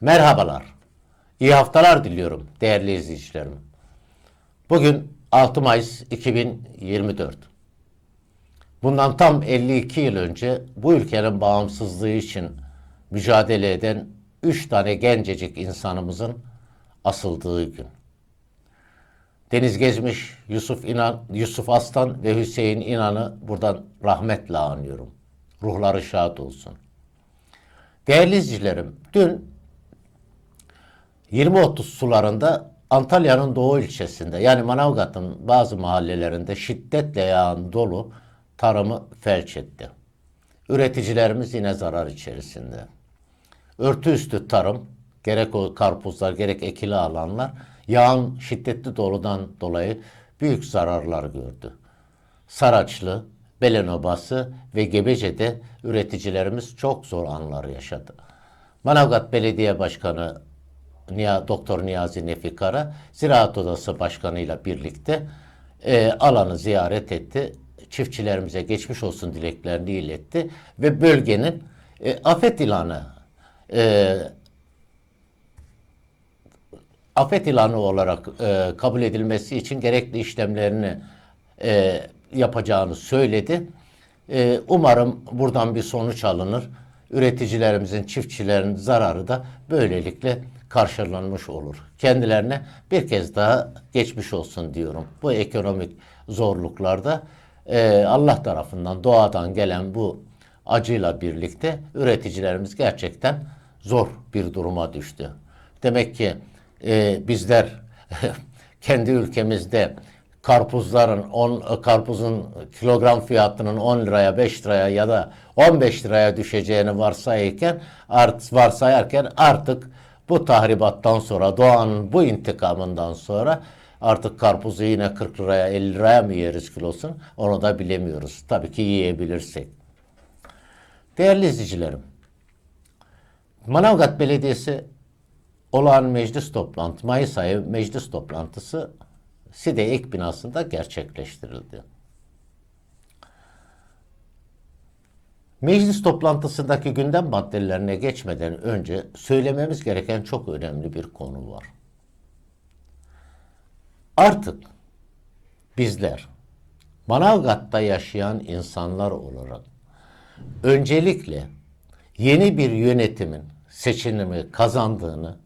Merhabalar. İyi haftalar diliyorum değerli izleyicilerim. Bugün 6 Mayıs 2024. Bundan tam 52 yıl önce bu ülkenin bağımsızlığı için mücadele eden 3 tane gencecik insanımızın asıldığı gün. Deniz Gezmiş, Yusuf İnan, Yusuf Aslan ve Hüseyin İnan'ı buradan rahmetle anıyorum. Ruhları şad olsun. Değerli izleyicilerim, dün 20-30 sularında Antalya'nın doğu ilçesinde yani Manavgat'ın bazı mahallelerinde şiddetle yağan dolu tarımı felç etti. Üreticilerimiz yine zarar içerisinde. Örtü üstü tarım, gerek o karpuzlar gerek ekili alanlar yağan şiddetli doludan dolayı büyük zararlar gördü. Saraçlı, Belen Obası ve Gebece'de üreticilerimiz çok zor anlar yaşadı. Manavgat Belediye Başkanı Doktor Niyazi Nefi Kara, Ziraat Odası Başkanı ile birlikte e, alanı ziyaret etti. Çiftçilerimize geçmiş olsun dileklerini iletti ve bölgenin e, afet ilanı e, afet ilanı olarak e, kabul edilmesi için gerekli işlemlerini e, yapacağını söyledi. E, umarım buradan bir sonuç alınır. Üreticilerimizin, çiftçilerin zararı da böylelikle karşılanmış olur. Kendilerine bir kez daha geçmiş olsun diyorum. Bu ekonomik zorluklarda e, Allah tarafından, doğadan gelen bu acıyla birlikte üreticilerimiz gerçekten zor bir duruma düştü. Demek ki e, bizler kendi ülkemizde karpuzların 10 karpuzun kilogram fiyatının 10 liraya 5 liraya ya da 15 liraya düşeceğini varsayarken art varsayarken artık bu tahribattan sonra doğanın bu intikamından sonra artık karpuzu yine 40 liraya 50 liraya mı yeriz kilosunu onu da bilemiyoruz. Tabii ki yiyebilirsek. Değerli izleyicilerim, Manavgat Belediyesi olağan meclis toplantı, Mayıs ayı meclis toplantısı SİDE ek binasında gerçekleştirildi. Meclis toplantısındaki gündem maddelerine geçmeden önce söylememiz gereken çok önemli bir konu var. Artık bizler Manavgat'ta yaşayan insanlar olarak öncelikle yeni bir yönetimin seçilimi kazandığını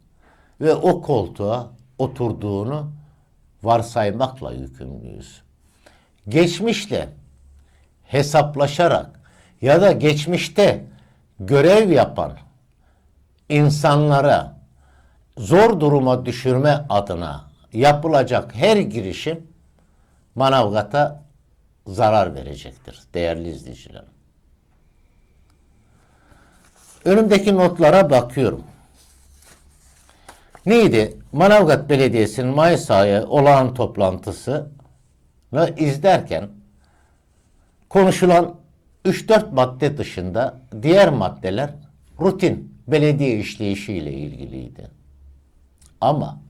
ve o koltuğa oturduğunu varsaymakla yükümlüyüz. Geçmişle hesaplaşarak ya da geçmişte görev yapan insanlara zor duruma düşürme adına yapılacak her girişim Manavgat'a zarar verecektir değerli izleyicilerim. Önümdeki notlara bakıyorum. Neydi? Manavgat Belediyesi'nin Mayıs ayı olağan toplantısını izlerken konuşulan 3-4 madde dışında diğer maddeler rutin belediye işleyişiyle ilgiliydi. Ama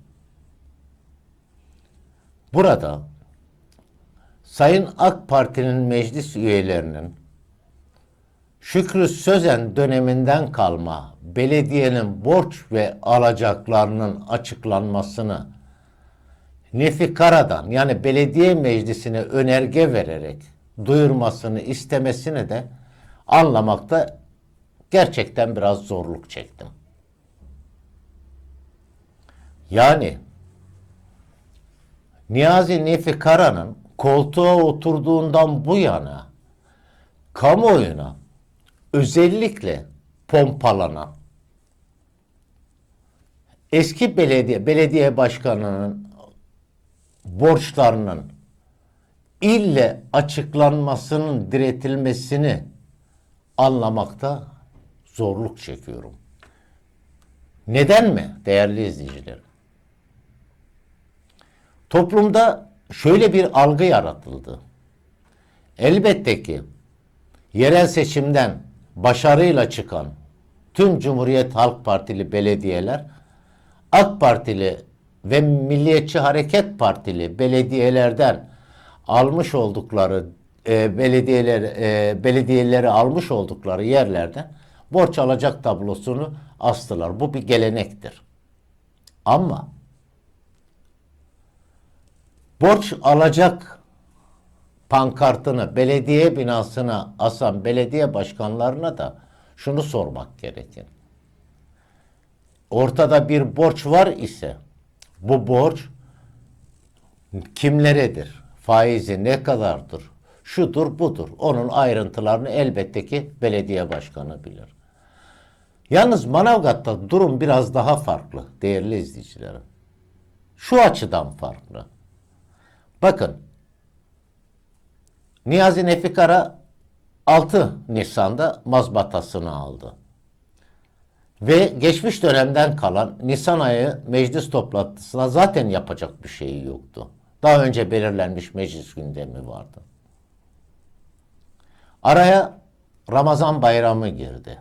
burada Sayın AK Parti'nin meclis üyelerinin Şükrü Sözen döneminden kalma belediyenin borç ve alacaklarının açıklanmasını Nefi Kara'dan yani belediye meclisine önerge vererek duyurmasını istemesini de anlamakta gerçekten biraz zorluk çektim. Yani Niyazi Nefi Kara'nın koltuğa oturduğundan bu yana kamuoyuna özellikle pompalanan eski belediye belediye başkanının borçlarının ille açıklanmasının diretilmesini anlamakta zorluk çekiyorum. Neden mi değerli izleyicilerim? Toplumda şöyle bir algı yaratıldı. Elbette ki yerel seçimden başarıyla çıkan tüm Cumhuriyet Halk Partili belediyeler AK Partili ve Milliyetçi Hareket Partili belediyelerden almış oldukları e, belediyeler e, belediyeleri almış oldukları yerlerden borç alacak tablosunu astılar. Bu bir gelenektir. Ama borç alacak pankartını belediye binasına asan belediye başkanlarına da şunu sormak gerekir. Ortada bir borç var ise bu borç kimleredir? Faizi ne kadardır? Şudur budur. Onun ayrıntılarını elbette ki belediye başkanı bilir. Yalnız Manavgat'ta durum biraz daha farklı değerli izleyicilerim. Şu açıdan farklı. Bakın Niyazi Nefik Ara 6 Nisan'da mazbatasını aldı. Ve geçmiş dönemden kalan Nisan ayı meclis toplantısına zaten yapacak bir şeyi yoktu. Daha önce belirlenmiş meclis gündemi vardı. Araya Ramazan bayramı girdi.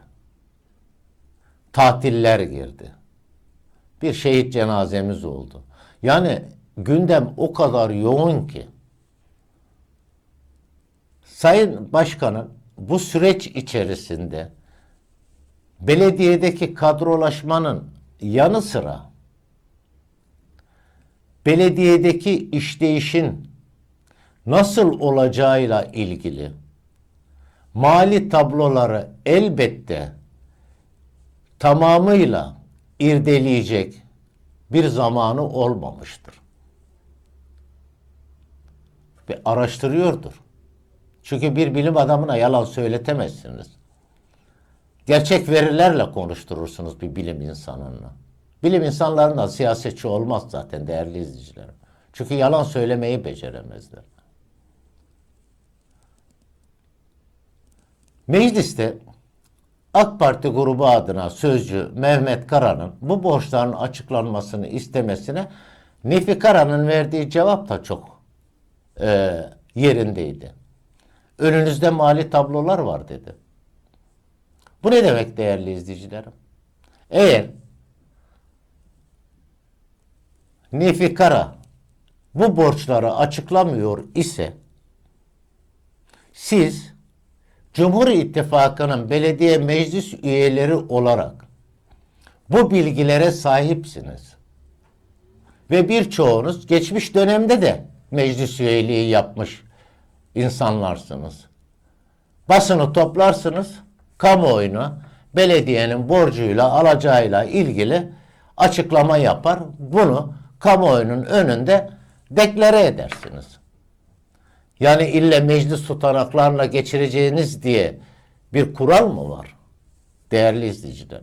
Tatiller girdi. Bir şehit cenazemiz oldu. Yani gündem o kadar yoğun ki Sayın Başkanım bu süreç içerisinde belediyedeki kadrolaşmanın yanı sıra belediyedeki işleyişin nasıl olacağıyla ilgili mali tabloları elbette tamamıyla irdeleyecek bir zamanı olmamıştır. Ve araştırıyordur. Çünkü bir bilim adamına yalan söyletemezsiniz. Gerçek verilerle konuşturursunuz bir bilim insanına. Bilim insanlarından siyasetçi olmaz zaten değerli izleyicilerim. Çünkü yalan söylemeyi beceremezler. Mecliste AK Parti grubu adına sözcü Mehmet Kara'nın bu borçların açıklanmasını istemesine Nefi Kara'nın verdiği cevap da çok e, yerindeydi. Önünüzde mali tablolar var dedi. Bu ne demek değerli izleyicilerim? Eğer Nefi Kara bu borçları açıklamıyor ise siz Cumhur İttifakı'nın belediye meclis üyeleri olarak bu bilgilere sahipsiniz. Ve birçoğunuz geçmiş dönemde de meclis üyeliği yapmış insanlarsınız. Basını toplarsınız, kamuoyuna belediyenin borcuyla alacağıyla ilgili açıklama yapar. Bunu kamuoyunun önünde deklare edersiniz. Yani ille meclis tutanaklarla geçireceğiniz diye bir kural mı var? Değerli izleyiciler.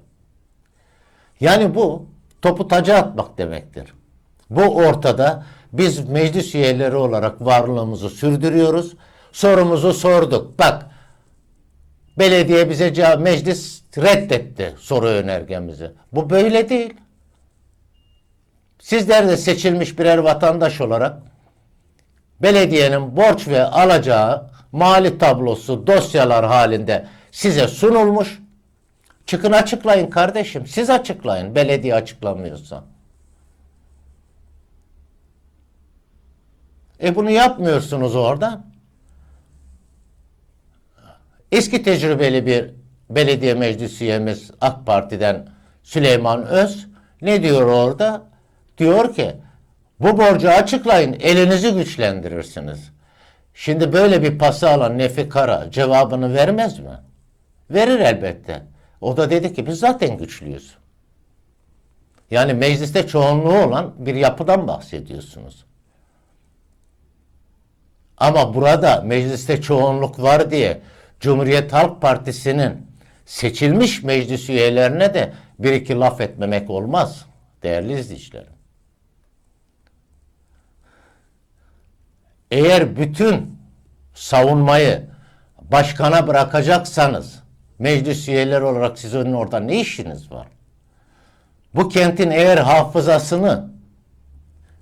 Yani bu topu taca atmak demektir. Bu ortada biz meclis üyeleri olarak varlığımızı sürdürüyoruz. Sorumuzu sorduk. Bak belediye bize meclis reddetti soru önergemizi. Bu böyle değil. Sizler de seçilmiş birer vatandaş olarak belediyenin borç ve alacağı mali tablosu dosyalar halinde size sunulmuş. Çıkın açıklayın kardeşim. Siz açıklayın. Belediye açıklamıyorsa. E bunu yapmıyorsunuz orada. Eski tecrübeli bir belediye meclis üyemiz AK Parti'den Süleyman Öz ne diyor orada? Diyor ki bu borcu açıklayın elinizi güçlendirirsiniz. Şimdi böyle bir pası alan Nefi Kara cevabını vermez mi? Verir elbette. O da dedi ki biz zaten güçlüyüz. Yani mecliste çoğunluğu olan bir yapıdan bahsediyorsunuz. Ama burada mecliste çoğunluk var diye Cumhuriyet Halk Partisi'nin seçilmiş meclis üyelerine de bir iki laf etmemek olmaz değerli izleyicilerim. Eğer bütün savunmayı başkana bırakacaksanız meclis üyeleri olarak sizin orada ne işiniz var? Bu kentin eğer hafızasını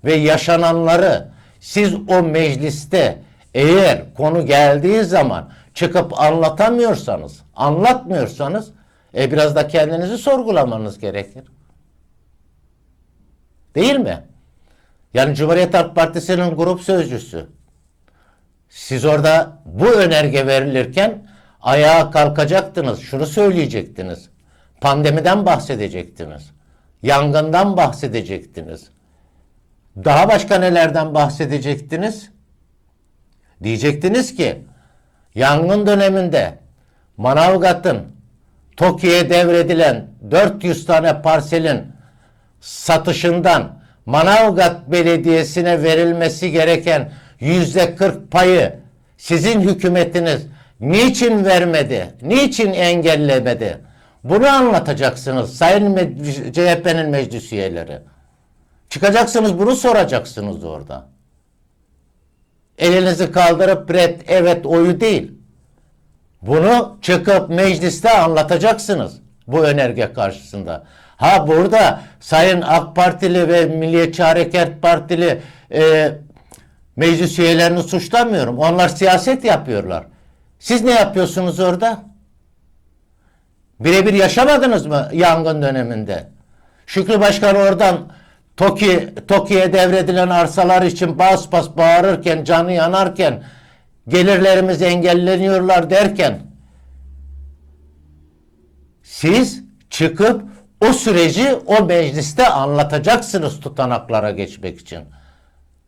ve yaşananları siz o mecliste eğer konu geldiği zaman çıkıp anlatamıyorsanız, anlatmıyorsanız e biraz da kendinizi sorgulamanız gerekir. Değil mi? Yani Cumhuriyet Halk Partisi'nin grup sözcüsü. Siz orada bu önerge verilirken Ayağa kalkacaktınız. Şunu söyleyecektiniz. Pandemiden bahsedecektiniz. Yangından bahsedecektiniz. Daha başka nelerden bahsedecektiniz? Diyecektiniz ki yangın döneminde Manavgat'ın TOKİ'ye devredilen 400 tane parselin satışından Manavgat Belediyesi'ne verilmesi gereken yüzde 40 payı sizin hükümetiniz niçin vermedi? Niçin engellemedi? Bunu anlatacaksınız Sayın CHP'nin meclis üyeleri. Çıkacaksınız bunu soracaksınız orada. Elinizi kaldırıp red evet oyu değil. Bunu çıkıp mecliste anlatacaksınız bu önerge karşısında. Ha burada Sayın AK Partili ve Milliyetçi Hareket Partili e, meclis üyelerini suçlamıyorum. Onlar siyaset yapıyorlar. Siz ne yapıyorsunuz orada? Birebir yaşamadınız mı yangın döneminde? Şükrü Başkan oradan TOKİ, TOKİ'ye devredilen arsalar için bas bas bağırırken, canı yanarken, gelirlerimiz engelleniyorlar derken, siz çıkıp o süreci o mecliste anlatacaksınız tutanaklara geçmek için.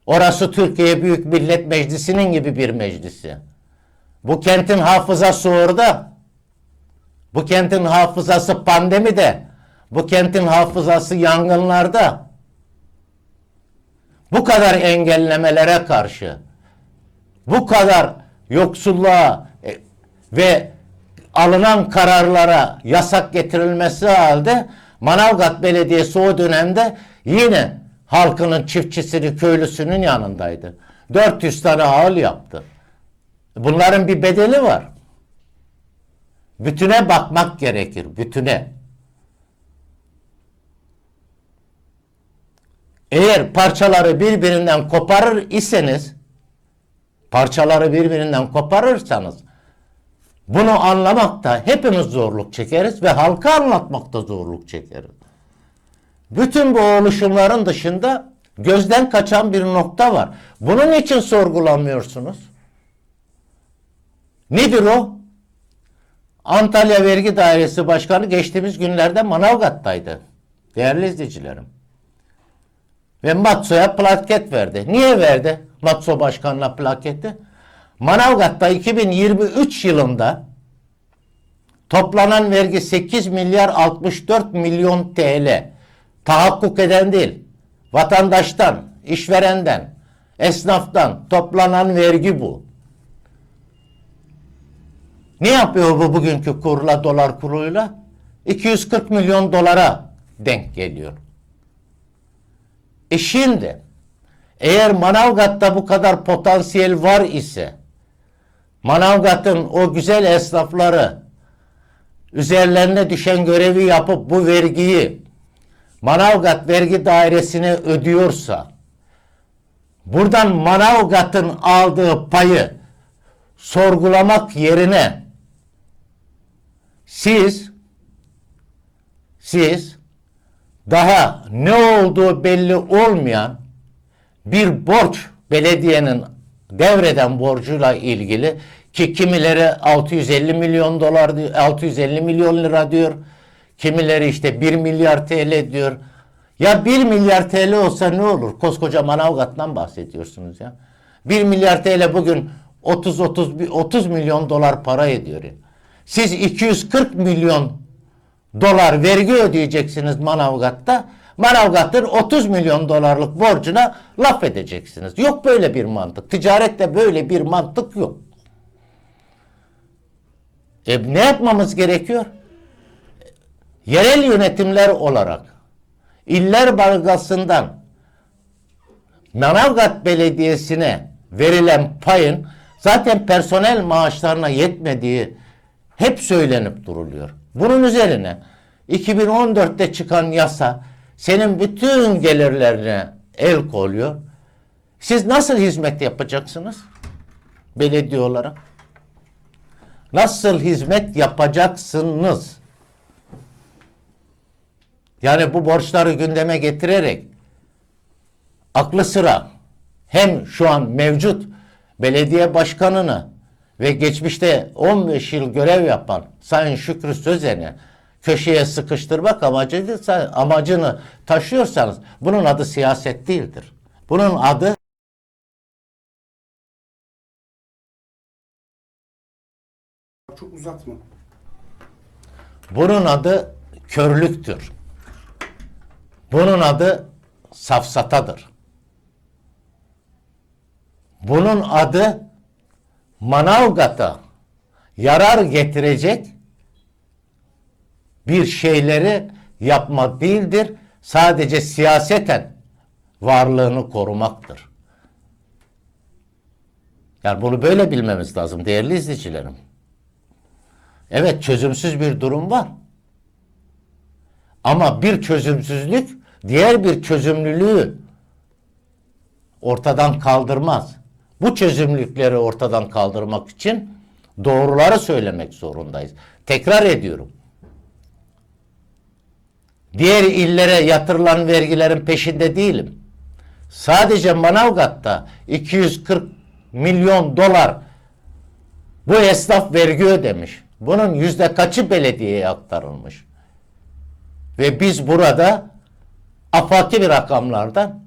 Orası Türkiye Büyük Millet Meclisi'nin gibi bir meclisi. Bu kentin hafızası orada. Bu kentin hafızası pandemide. Bu kentin hafızası yangınlarda. Bu kadar engellemelere karşı, bu kadar yoksulluğa e, ve alınan kararlara yasak getirilmesi halde Manavgat Belediyesi o dönemde yine halkının çiftçisini, köylüsünün yanındaydı. 400 tane hal yaptı. Bunların bir bedeli var. Bütüne bakmak gerekir, bütüne. Eğer parçaları birbirinden koparır iseniz, parçaları birbirinden koparırsanız, bunu anlamakta hepimiz zorluk çekeriz ve halka anlatmakta zorluk çekeriz. Bütün bu oluşumların dışında gözden kaçan bir nokta var. Bunun için sorgulamıyorsunuz. Nedir o? Antalya Vergi Dairesi Başkanı geçtiğimiz günlerde Manavgat'taydı. Değerli izleyicilerim. Ve Matso'ya plaket verdi. Niye verdi Matso Başkanı'na plaketi? Manavgat'ta 2023 yılında toplanan vergi 8 milyar 64 milyon TL. Tahakkuk eden değil. Vatandaştan, işverenden, esnaftan toplanan vergi bu. Ne yapıyor bu bugünkü kurla, dolar kuruyla? 240 milyon dolara denk geliyor. E şimdi eğer Manavgat'ta bu kadar potansiyel var ise Manavgat'ın o güzel esnafları üzerlerine düşen görevi yapıp bu vergiyi Manavgat vergi dairesine ödüyorsa buradan Manavgat'ın aldığı payı sorgulamak yerine siz siz daha ne olduğu belli olmayan bir borç belediyenin devreden borcuyla ilgili ki kimileri 650 milyon dolar diyor, 650 milyon lira diyor. Kimileri işte 1 milyar TL diyor. Ya 1 milyar TL olsa ne olur? Koskoca Manavgat'tan bahsediyorsunuz ya. 1 milyar TL bugün 30 30 30 milyon dolar para ediyor. ya. Siz 240 milyon dolar vergi ödeyeceksiniz Manavgat'ta. Manavgat'ın 30 milyon dolarlık borcuna laf edeceksiniz. Yok böyle bir mantık. Ticarette böyle bir mantık yok. E ne yapmamız gerekiyor? Yerel yönetimler olarak iller bargasından Manavgat Belediyesi'ne verilen payın zaten personel maaşlarına yetmediği hep söylenip duruluyor. Bunun üzerine 2014'te çıkan yasa senin bütün gelirlerine el koyuyor. Siz nasıl hizmet yapacaksınız? Belediye olarak. Nasıl hizmet yapacaksınız? Yani bu borçları gündeme getirerek aklı sıra hem şu an mevcut belediye başkanını ve geçmişte 15 yıl görev yapan Sayın Şükrü Sözen'i köşeye sıkıştırmak amacıysa, amacını taşıyorsanız bunun adı siyaset değildir. Bunun adı Çok uzatma. Bunun adı körlüktür. Bunun adı safsatadır. Bunun adı Manavgat'a yarar getirecek bir şeyleri yapmak değildir. Sadece siyaseten varlığını korumaktır. Yani bunu böyle bilmemiz lazım değerli izleyicilerim. Evet çözümsüz bir durum var. Ama bir çözümsüzlük diğer bir çözümlülüğü ortadan kaldırmaz. Bu çözümlülükleri ortadan kaldırmak için doğruları söylemek zorundayız. Tekrar ediyorum. Diğer illere yatırılan vergilerin peşinde değilim. Sadece Manavgat'ta 240 milyon dolar bu esnaf vergi ödemiş. Bunun yüzde kaçı belediyeye aktarılmış? Ve biz burada afaki bir rakamlardan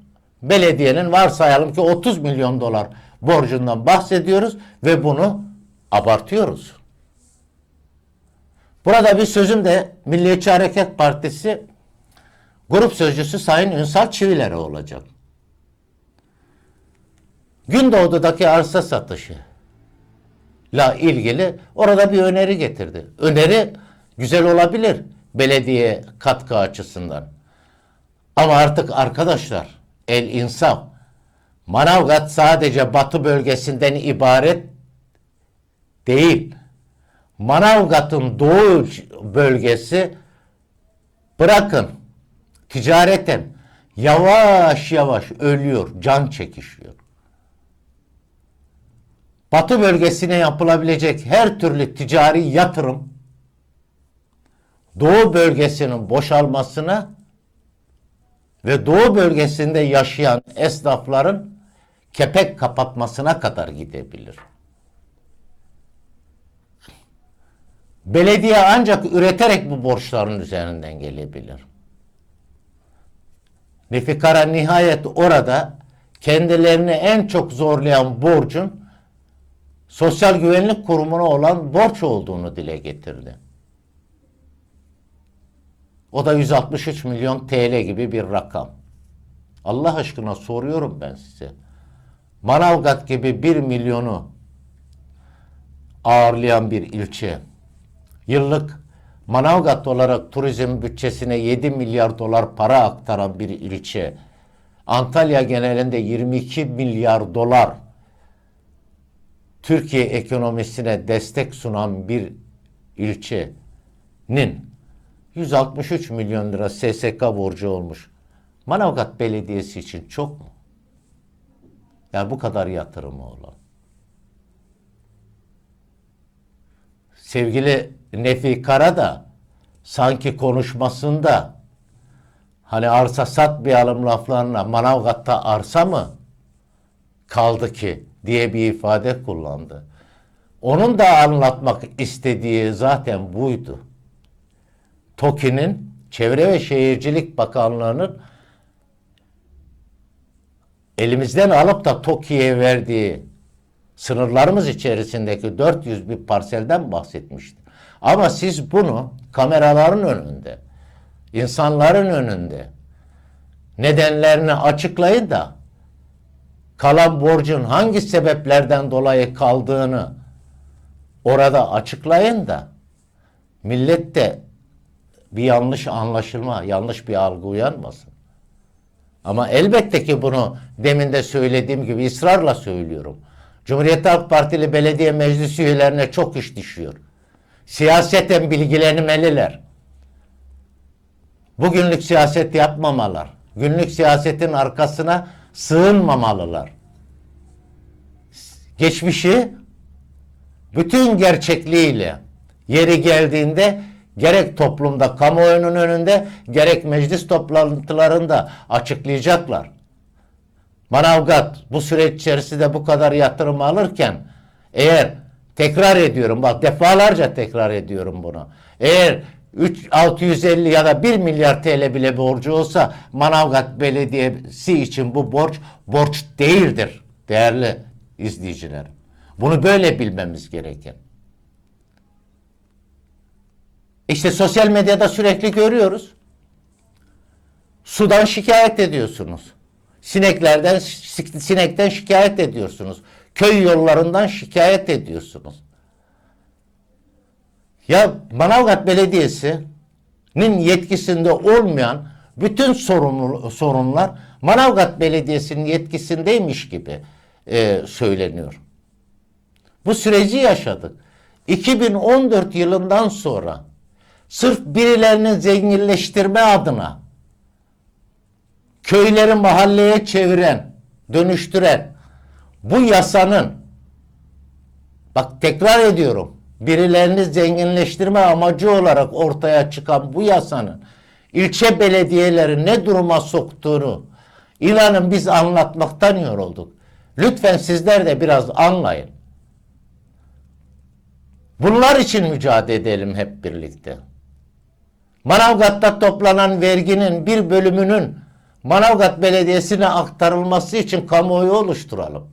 belediyenin varsayalım ki 30 milyon dolar borcundan bahsediyoruz ve bunu abartıyoruz. Burada bir sözüm de Milliyetçi Hareket Partisi grup sözcüsü Sayın Ünsal Çivileri olacak. Gündoğdu'daki arsa satışı la ilgili orada bir öneri getirdi. Öneri güzel olabilir belediye katkı açısından. Ama artık arkadaşlar el insaf Manavgat sadece batı bölgesinden ibaret değil. Manavgat'ın doğu bölgesi bırakın ticareten yavaş yavaş ölüyor, can çekişiyor. Batı bölgesine yapılabilecek her türlü ticari yatırım Doğu bölgesinin boşalmasına ve Doğu bölgesinde yaşayan esnafların kepek kapatmasına kadar gidebilir. Belediye ancak üreterek bu borçların üzerinden gelebilir. Nefikara nihayet orada kendilerini en çok zorlayan borcun Sosyal Güvenlik Kurumu'na olan borç olduğunu dile getirdi. O da 163 milyon TL gibi bir rakam. Allah aşkına soruyorum ben size. Manavgat gibi 1 milyonu ağırlayan bir ilçe. Yıllık Manavgat olarak turizm bütçesine 7 milyar dolar para aktaran bir ilçe. Antalya genelinde 22 milyar dolar Türkiye ekonomisine destek sunan bir ilçenin 163 milyon lira SSK borcu olmuş. Manavgat Belediyesi için çok mu? Yani bu kadar yatırımı olan. Sevgili Nefi Kara da sanki konuşmasında hani arsa satmayalım laflarına Manavgat'ta arsa mı kaldı ki diye bir ifade kullandı. Onun da anlatmak istediği zaten buydu. TOKİ'nin Çevre ve Şehircilik Bakanlığı'nın elimizden alıp da TOKİ'ye verdiği sınırlarımız içerisindeki 400 bir parselden bahsetmişti. Ama siz bunu kameraların önünde, insanların önünde nedenlerini açıklayın da kalan borcun hangi sebeplerden dolayı kaldığını orada açıklayın da millet de bir yanlış anlaşılma, yanlış bir algı uyanmasın. Ama elbette ki bunu demin de söylediğim gibi ısrarla söylüyorum. Cumhuriyet Halk Partili belediye meclis üyelerine çok iş düşüyor. Siyaseten bilgilenmeliler. Bugünlük siyaset yapmamalar. Günlük siyasetin arkasına sığınmamalılar. Geçmişi bütün gerçekliğiyle yeri geldiğinde gerek toplumda, kamuoyunun önünde, gerek meclis toplantılarında açıklayacaklar. Manavgat bu süreç içerisinde bu kadar yatırım alırken eğer Tekrar ediyorum bak defalarca tekrar ediyorum bunu. Eğer 3 650 ya da 1 milyar TL bile borcu olsa Manavgat Belediyesi için bu borç borç değildir değerli izleyicilerim. Bunu böyle bilmemiz gereken. İşte sosyal medyada sürekli görüyoruz. Sudan şikayet ediyorsunuz. Sineklerden sinekten şikayet ediyorsunuz. Köy yollarından şikayet ediyorsunuz. Ya Manavgat Belediyesi'nin yetkisinde olmayan bütün sorunlar Manavgat Belediyesi'nin yetkisindeymiş gibi e, söyleniyor. Bu süreci yaşadık. 2014 yılından sonra sırf birilerini zenginleştirme adına köyleri mahalleye çeviren, dönüştüren bu yasanın bak tekrar ediyorum birilerini zenginleştirme amacı olarak ortaya çıkan bu yasanın ilçe belediyeleri ne duruma soktuğunu inanın biz anlatmaktan yorulduk. Lütfen sizler de biraz anlayın. Bunlar için mücadele edelim hep birlikte. Manavgat'ta toplanan verginin bir bölümünün Manavgat Belediyesi'ne aktarılması için kamuoyu oluşturalım.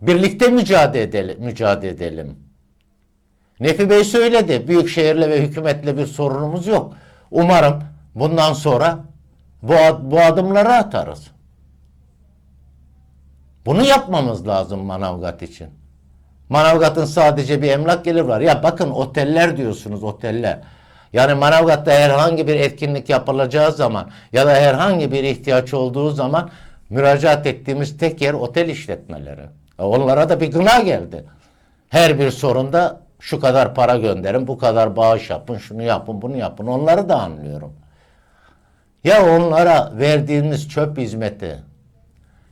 Birlikte mücadele edelim. Mücadele edelim. Nefi Bey söyledi. Büyükşehirle ve hükümetle bir sorunumuz yok. Umarım bundan sonra bu, ad- bu adımları atarız. Bunu yapmamız lazım Manavgat için. Manavgat'ın sadece bir emlak gelir var. Ya bakın oteller diyorsunuz oteller. Yani Manavgat'ta herhangi bir etkinlik yapılacağı zaman ya da herhangi bir ihtiyaç olduğu zaman müracaat ettiğimiz tek yer otel işletmeleri. E Onlara da bir gına geldi. Her bir sorunda şu kadar para gönderin, bu kadar bağış yapın, şunu yapın, bunu yapın. Onları da anlıyorum. Ya onlara verdiğimiz çöp hizmeti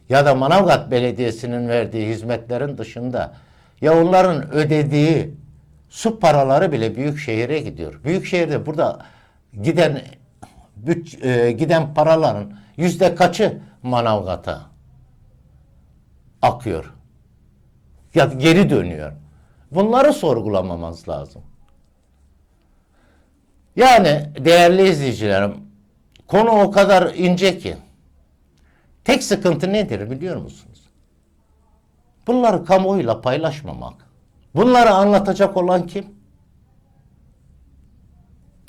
ya da Manavgat Belediyesi'nin verdiği hizmetlerin dışında ya onların ödediği su paraları bile büyük şehire gidiyor. Büyük şehirde burada giden büt- e, giden paraların yüzde kaçı Manavgat'a akıyor? Ya geri dönüyor. Bunları sorgulamamız lazım. Yani değerli izleyicilerim konu o kadar ince ki tek sıkıntı nedir biliyor musunuz? Bunları kamuoyuyla paylaşmamak. Bunları anlatacak olan kim?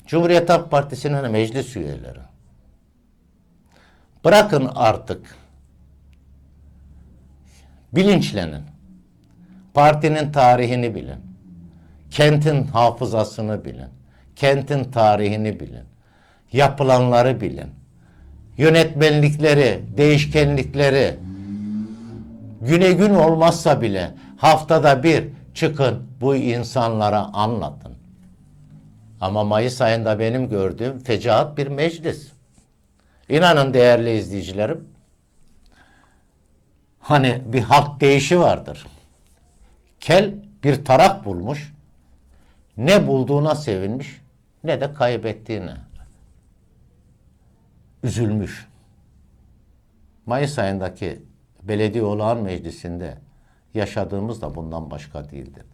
Cumhuriyet Halk Partisi'nin meclis üyeleri. Bırakın artık. Bilinçlenin. Partinin tarihini bilin. Kentin hafızasını bilin. Kentin tarihini bilin. Yapılanları bilin. Yönetmenlikleri, değişkenlikleri, güne gün olmazsa bile haftada bir çıkın bu insanlara anlatın. Ama Mayıs ayında benim gördüğüm fecaat bir meclis. İnanın değerli izleyicilerim, hani bir halk değişi vardır. Kel bir tarak bulmuş, ne bulduğuna sevinmiş ne de kaybettiğine. Üzülmüş. Mayıs ayındaki belediye olağan meclisinde yaşadığımız da bundan başka değildir.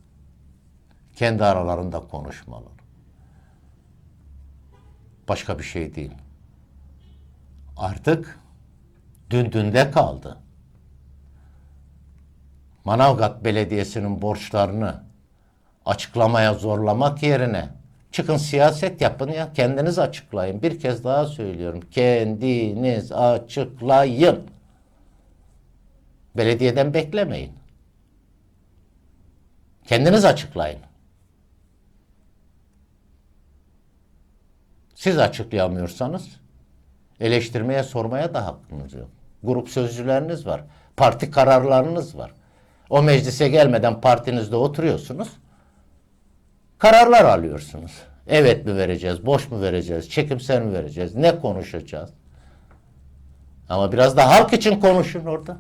Kendi aralarında konuşmalı. Başka bir şey değil. Artık dün dünde kaldı. Manavgat Belediyesi'nin borçlarını açıklamaya zorlamak yerine çıkın siyaset yapın ya kendiniz açıklayın. Bir kez daha söylüyorum. Kendiniz açıklayın. Belediyeden beklemeyin. Kendiniz açıklayın. Siz açıklayamıyorsanız eleştirmeye sormaya da hakkınız yok. Grup sözcüleriniz var. Parti kararlarınız var. O meclise gelmeden partinizde oturuyorsunuz. Kararlar alıyorsunuz. Evet mi vereceğiz, boş mu vereceğiz, çekimser mi vereceğiz, ne konuşacağız? Ama biraz da halk için konuşun orada.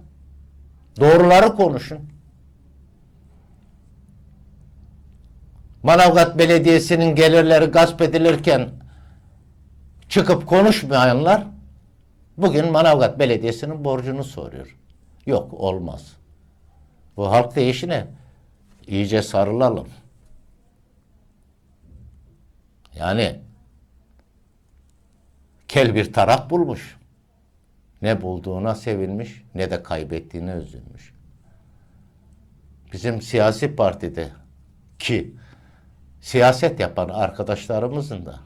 Doğruları konuşun. Manavgat Belediyesi'nin gelirleri gasp edilirken çıkıp konuşmayanlar bugün Manavgat Belediyesi'nin borcunu soruyor. Yok olmaz. Bu halk değişine iyice sarılalım. Yani kel bir tarak bulmuş. Ne bulduğuna sevinmiş ne de kaybettiğine üzülmüş. Bizim siyasi partide ki siyaset yapan arkadaşlarımızın da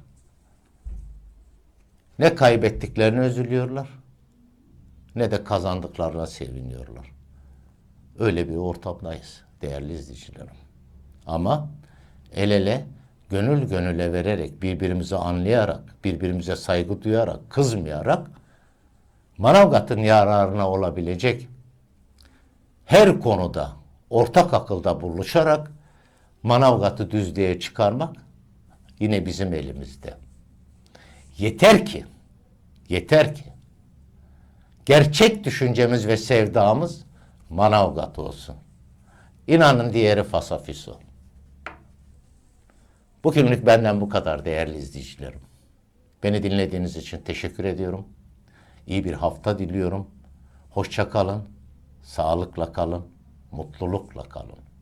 ne kaybettiklerine üzülüyorlar ne de kazandıklarına seviniyorlar. Öyle bir ortamdayız değerli izleyicilerim. Ama el ele, gönül gönüle vererek, birbirimizi anlayarak, birbirimize saygı duyarak, kızmayarak Manavgat'ın yararına olabilecek her konuda ortak akılda buluşarak Manavgat'ı düzlüğe çıkarmak yine bizim elimizde. Yeter ki, yeter ki gerçek düşüncemiz ve sevdamız Manavgat olsun. İnanın diğeri fasafiso. Bugünlük benden bu kadar değerli izleyicilerim. Beni dinlediğiniz için teşekkür ediyorum. İyi bir hafta diliyorum. Hoşça kalın, sağlıkla kalın, mutlulukla kalın.